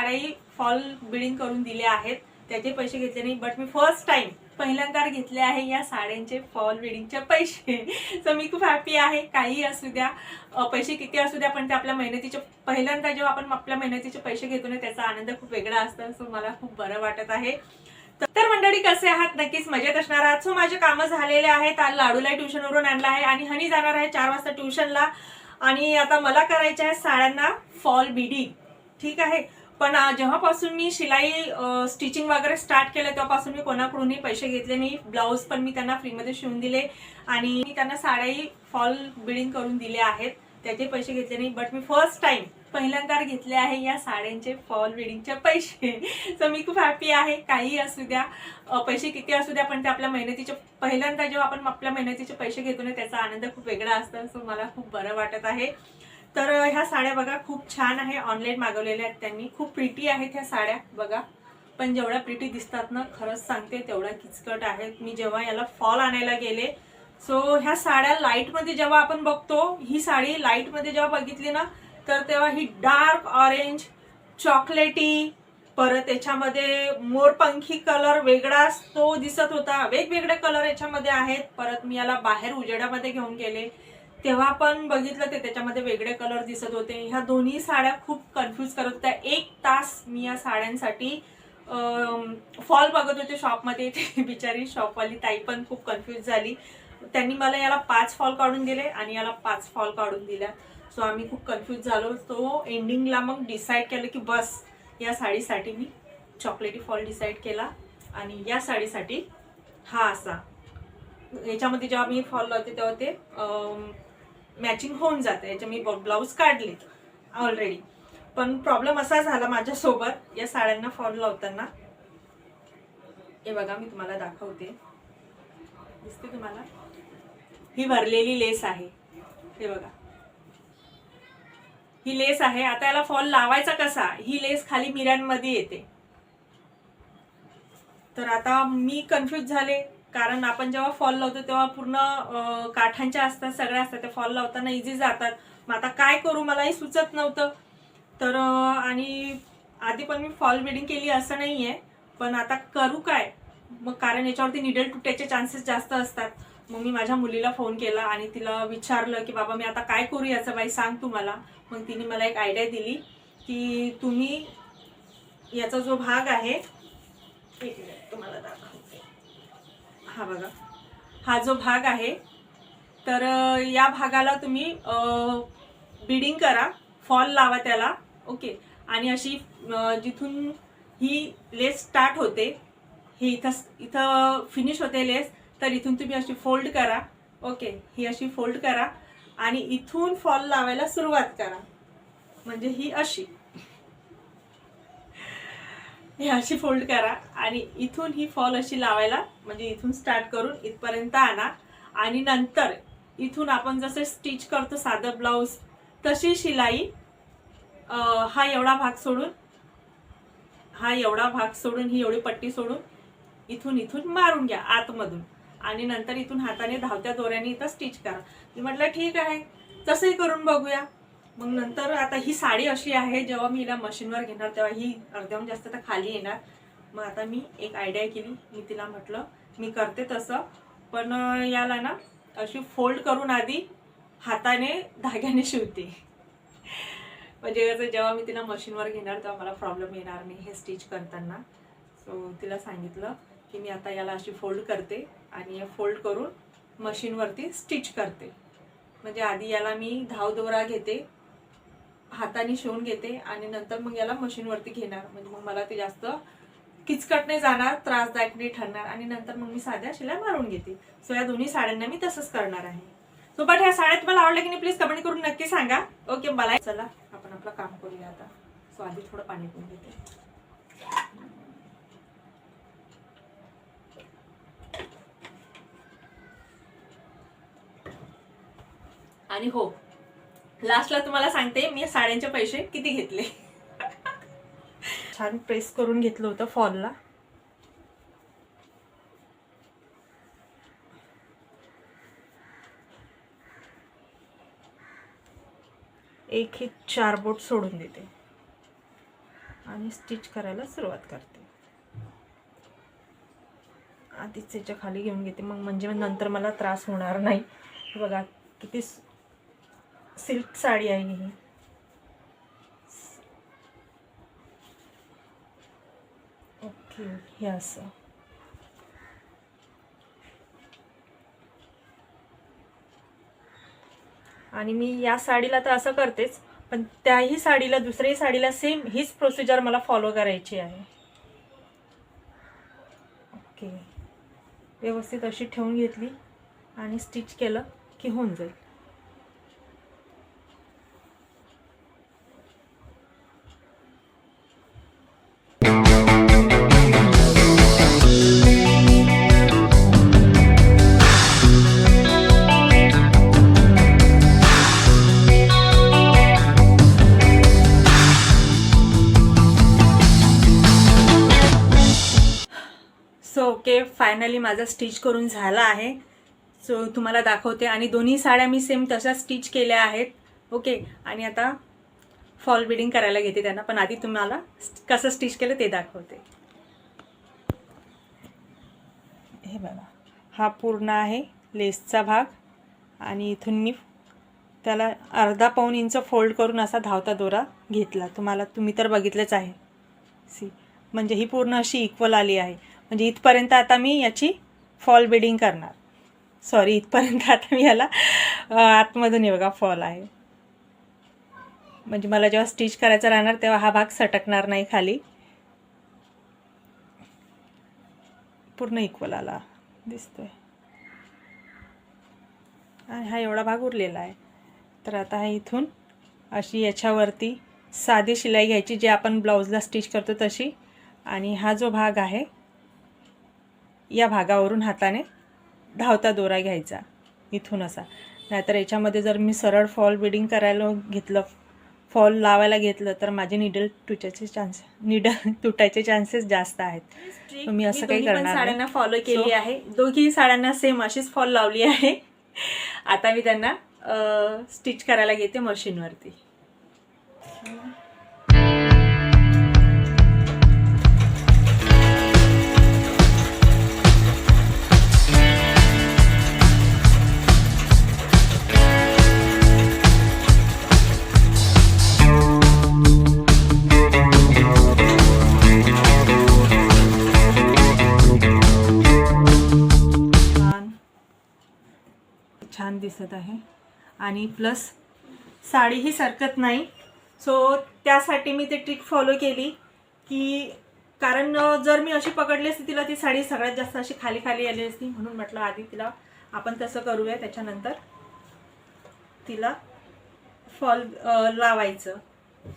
साड्याही fall bidding करून दिले आहेत. त्याचे पैसे घेतले नाही बट मी फर्स्ट टाइम पहिल्यांदा घेतले आहे या साड्यांचे फॉल बिडिंगचे पैसे. तर मी खूप हॅपी आहे. काही असू द्या पैसे किती असू द्या पण ते आपल्या मेहनतीचे पहिल्यांदा जेव्हा आपण आपल्या मेहनतीचे पैसे घेतो ना त्याचा आनंद खूप वेगळा असतो. सो मला खूप बरं वाटत आहे. तर मंडळी कसे आहात? नक्कीच मजेत असणार आहात. सो माझे कामं झालेले आहेत. आज लाडूला ट्युशनवरून आणलं आहे आणि हनी जाणार आहे चार वाजता ट्युशनला आणि आता मला करायचे आहे साड्यांना फॉल बिडिंग ठीक आहे? पण जेव्हापासून मी शिलाई स्टिचिंग वगैरे स्टार्ट केलं तेव्हापासून मी कोणाकडूनही पैसे घेतले नाही. ब्लाऊज पण मी त्यांना फ्रीमध्ये शिवून दिले आणि मी त्यांना साड्याही फॉल बिडिंग करून दिले आहेत. त्याचे पैसे घेतले नाही. बट मी फर्स्ट टाइम पहिल्यांदा घेतले आहे या साड्यांचे फॉल बिडिंगचे पैसे. तर मी खूप हॅपी आहे. काही असू द्या पैसे किती असू द्या पण ते आपल्या मेहनतीचे पहिल्यांदा जेव्हा आपण आपल्या मेहनतीचे पैसे घेतो ना त्याचा आनंद खूप वेगळा असतो. सो मला खूप बरं वाटत आहे. तर ह्या साड्या बघा खूप छान आहे. ऑनलाईन मागवलेल्या आहेत त्यांनी. खूप प्रिटी आहेत ह्या साड्या बघा. पण जेवढ्या प्रिटी दिसतात ना खरंच सांगते तेवढ्या किचकट आहेत. मी जेव्हा याला फॉल आणायला गेले सो ह्या साड्या लाईटमध्ये जेव्हा आपण बघतो ही साडी लाईटमध्ये जेव्हा बघितली ना तर तेव्हा ही डार्क ऑरेंज चॉकलेटी परत याच्यामध्ये मोरपंखी कलर वेगळाच तो दिसत होता. वेगवेगळे कलर याच्यामध्ये आहेत. परत मी याला बाहेर उजेडामध्ये घेऊन गेले. तेव्हा पण बघितलं ते त्याच्यामध्ये वेगळे कलर दिसत होते. ह्या दोन्ही साड्या खूप कन्फ्यूज करत होत्या. एक तास मी या साड्यांसाठी फॉल बघत होते शॉपमध्ये बिचारी शॉपवाली ताई पण खूप कन्फ्यूज झाली. त्यांनी मला याला पाच फॉल काढून दिले आणि याला पाच फॉल काढून दिल्या. सो आम्ही खूप कन्फ्यूज झालो. तो एंडिंगला मग डिसाईड केलं की बस या साडीसाठी मी चॉकलेटी फॉल डिसाईड केला आणि या साडीसाठी हा असा. याच्यामध्ये जेव्हा मी फॉल लावते तेव्हा ते मॅचिंग होऊन जाते. याचे मी ब्लाऊज काढले ऑलरेडी पण प्रॉब्लेम असा झाला माझ्यासोबत. या साड्यांना फॉल लावताना. हे बघा मी तुम्हाला दाखवते. दिसते तुम्हाला? ही भरलेली लेस आहे. हे बघा. ही लेस आहे. आता याला फॉल लावायचा कसा? ही लेस खाली मिऱ्यांमध्ये येते. तर आता मी कन्फ्युज झाले. कारण आपण जेव्हा फॉल लावतो तेव्हा पूर्ण काठांच्या असतात सगळ्या असतात ते फॉल लावताना इझी जातात. मग आता काय करू मलाही सुचत नव्हतं. तर आणि आधी पण मी फॉल बिडिंग केली असं नाही आहे पण आता करू काय? मग कारण याच्यावरती निडल तुटायचे चान्सेस जास्त असतात. मग मी माझ्या मुलीला फोन केला आणि तिला विचारलं की बाबा मी आता काय करू याचं बाई? सांग तू मला. मग तिने मला एक आयडिया दिली की तुम्ही याचा जो भाग आहे तुम्हाला दाखव हा बघा. हा जो भाग आहे तर या भागाला तुम्ही बिडिंग करा फॉल लावा त्याला ओके आणि अशी जिथून ही लेस स्टार्ट होते ही इथं इथं फिनिश होते लेस तर इथून तुम्ही अशी फोल्ड करा ओके ही अशी फोल्ड करा आणि इथून फॉल लावायला सुरुवात करा. म्हणजे ही अशी. ही अशी फोल्ड करा आणि इथून ही फॉल अशी लावायला म्हणजे इथून स्टार्ट करून इथपर्यंत आणा. आणि नंतर इथून आपण जसं स्टिच करतो साधं ब्लाऊज तशी शिलाई हा एवढा भाग सोडून हा एवढा भाग सोडून ही एवढी पट्टी सोडून इथून इथून मारून घ्या आतमधून. आणि नंतर इथून हाताने धावत्या दोऱ्याने इथं स्टिच करा. मी म्हटलं ठीक आहे. तसंही करून बघूया. मग नंतर आता ही साडी अशी आहे जेव्हा मी हिला मशीनवर घेणार तेव्हा ही अर्ध्याहून जास्त तर खाली येणार. मग आता मी एक आयडिया केली मी तिला म्हटलं मी करते तसं. पण याला ना अशी फोल्ड करून आधी हाताने धाग्याने शिवते. म्हणजे कसं जेव्हा मी तिला मशीनवर घेणार तेव्हा मला प्रॉब्लेम येणार नाही हे स्टिच करताना. सो तिला सांगितलं की मी आता याला अशी फोल्ड करते आणि फोल्ड करून मशीनवरती स्टिच करते. म्हणजे आधी याला मी धाव दोरा घेते हाताने शिवून घेते आणि नंतर मग याला मशीनवरती घेणार. म्हणजे मग मला ते जास्त किचकट नाही जाणार त्रासदायक नाही ठरणार. आणि नंतर मग मी साध्या शिलाई मारून घेते. सो या दोन्ही साड्यांना मी तसंच करणार आहे. सो बट ह्या साड्या तुम्हाला आवडल्या की नाही प्लीज कमेंट करून नक्की सांगा. ओके मला चला आपण आपलं काम करूया आता. सो आधी थोडं पाणी पिऊन घेते. आणि हो लास्टला तुम्हाला सांगते मी साड्यांचे पैसे किती घेतले? छान प्रेस करून घेतलं होतं फॉलला एक हे चार बोट सोडून देते. आणि स्टिच करायला सुरुवात करते. आधीच त्याच्याखाली घेऊन घेते मग म्हणजे नंतर मला त्रास होणार नाही. बघा किती सिल्क साडी आहे ही. ओके हे असं. आणि मी या साडीला तर असं करतेच पण त्याही साडीला दुसऱ्याही साडीला सेम हीच प्रोसिजर मला फॉलो करायची आहे. ओके. व्यवस्थित अशी ठेवून घेतली आणि स्टिच केलं की होऊन जाईल. फायनली माझा स्टिच करून झाला आहे. सो तुम्हाला दाखवते. आणि दोन्ही साड्या मी सेम तशा स्टिच केल्या आहेत. ओके आणि आता फॉल बिडिंग करायला घेते त्यांना. पण आधी तुम्हाला कसं स्टिच केलं ते दाखवते. हे बघा. हा पूर्ण आहे लेसचा भाग. आणि इथून मी त्याला अर्धा पाऊण इंच फोल्ड करून असा धावता दोरा घेतला. तुम्हाला तुम्ही तर बघितलंच आहे. सी म्हणजे ही पूर्ण अशी इक्वल आली आहे. म्हणजे इथपर्यंत आता मी याची फॉल बिडिंग करणार. सॉरी इथपर्यंत आता मी याला आतमधून हे बघा फॉल आहे. म्हणजे मला जेव्हा स्टिच करायचा राहणार तेव्हा हा भाग सटकणार नाही खाली. पूर्ण इक्वल आला. दिसतोय. आणि हा एवढा भाग उरलेला आहे. तर आता हा इथून अशी याच्यावरती साधी शिलाई घ्यायची जे आपण ब्लाऊजला स्टिच करतो तशी. आणि हा जो भाग आहे या भागावरून हाताने धावता दोरा घ्यायचा इथून असा. नाहीतर याच्यामध्ये जर मी सरळ फॉल बिडिंग करायला घेतलं फॉल लावायला घेतलं तर माझे निडल तुटायचे चान्स निडल तुटायचे चान्सेस जास्त आहेत. मी असं काही करणार. साड्यांना फॉलो केली आहे. दोघी साड्यांना सेम अशीच फॉल लावली आहे. आता मी त्यांना स्टिच करायला घेते मशीनवरती दिसत आहे. आणि प्लस साडीही सरकत नाही. सो त्यासाठी मी ते ट्रिक फॉलो केली की कारण जर मी अशी पकडली असती तिला ती साडी सगळ्यात जास्त अशी खाली खाली आली असती. म्हणून म्हटलं आधी तिला आपण तसं करूया. त्याच्यानंतर तिला फॉल लावायचं.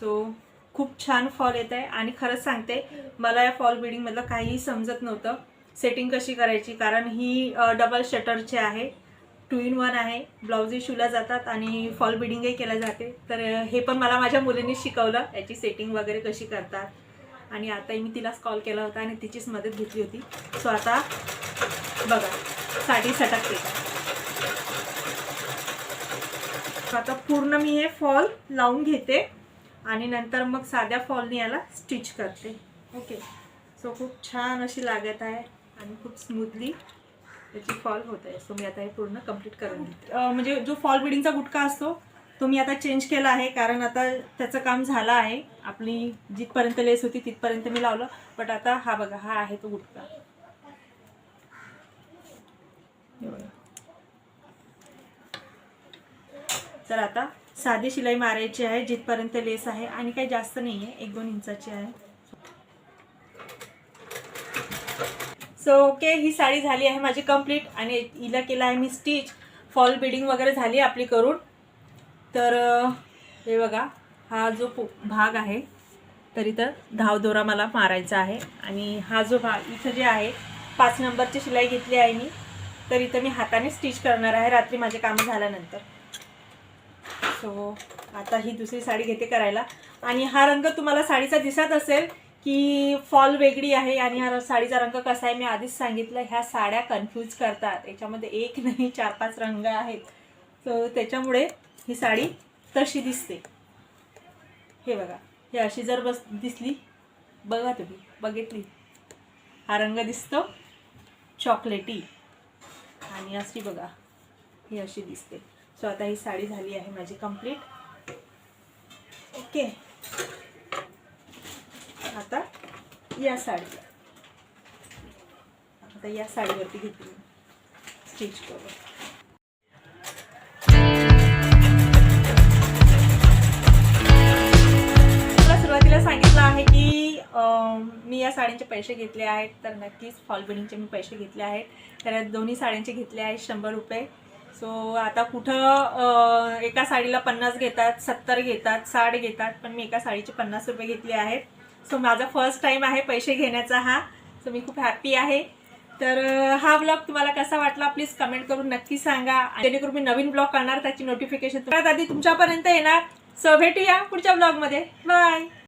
सो खूप छान फॉल येत आहे. आणि खरंच सांगते मला या फॉल बिडिंगमधलं काहीही समजत नव्हतं. सेटिंग कशी करायची? कारण ही डबल शटरची आहे टू इन वन आहे. ब्लाऊजही शिवल्या जातात आणि फॉल बिडिंगही केल्या जाते. तर हे पण मला माझ्या मुलींनी शिकवलं. याची सेटिंग वगैरे कशी करतात. आणि आताही मी तिलाच कॉल केला होता आणि तिचीच मदत घेतली होती. सो आता बघा. साडी सटकते. आता पूर्ण मी हे फॉल लावून घेते. आणि नंतर मग साध्या फॉलने याला स्टिच करते. ओके सो खूप छान अशी लागत आहे. आणि खूप स्मूथली त्याची फॉल होत आहे. सो मी आता हे पूर्ण कंप्लीट करून घेते. म्हणजे जो फॉल बिडिंगचा गुटका असतो तो मी आता चेंज केला आहे. कारण आता त्याचं काम झालं आहे. आपली जिथपर्यंत लेस होती तिथपर्यंत मी लावलं. बट आता हा बघा हा आहे तो गुटका तर आता साधी शिलाई मारायची आहे जिथपर्यंत लेस आहे. आणि काही जास्त नाही आहे एक दोन इंचाची आहे. सो ओके ही साडी झाली आहे माझी कंप्लीट आणि हिला केलं आहे मी स्टिच फॉल बिडिंग वगैरे झाली आपली करून. तर हे बघा हा जो पो भाग आहे तर इथं धावदोरा मला मारायचा आहे. आणि हा जो भाग इथं जे आहे पाच नंबरची शिलाई घेतली आहे मी. तर इथं मी हाताने स्टिच करणार आहे रात्री माझे कामं झाल्यानंतर. सो आता ही दुसरी साडी घेते करायला. आणि हा रंग तुम्हाला साडीचा दिसत असेल की फॉल वेगळी आहे आणि हा साडीचा रंग कसा आहे मी आधीच सांगितलं ह्या साड्या कन्फ्यूज करतात. याच्यामध्ये एक नाही चार पाच रंग आहेत. सो त्याच्यामुळे ही साडी तशी दिसते. हे बघा हे अशी जर बस दिसली बघा तुम्ही बघितली. हा रंग दिसतो चॉकलेटी आणि अशी बघा ही अशी दिसते. सो आता ही साडी झाली आहे माझी कंप्लीट ओके आता या साडी आता या साडीवरती घेतली स्टिच करून. सुरुवातीला सांगितलं आहे की मी या साड्यांचे पैसे घेतले आहेत तर नक्कीच फॉल बिडिंगचे मी पैसे घेतले आहेत. तर दोन्ही साड्यांचे घेतले आहेत शंभर रुपये. सो आता कुठं एका साडीला पन्नास घेतात सत्तर घेतात साठ घेतात पण मी एका साडीचे पन्नास रुपये घेतले आहेत. सो माझा फर्स्ट टाईम आहे पैसे घेण्याचा हा. सो मी खूप हॅप्पी आहे. तर हा ब्लॉग तुम्हाला कसा वाटला प्लीज कमेंट करून नक्की सांगा. जेणेकरून मी नवीन ब्लॉग करणार त्याची नोटिफिकेशन तुम्हाला आधी तुमच्यापर्यंत येणार. सो भेटूया पुढच्या ब्लॉगमध्ये बाय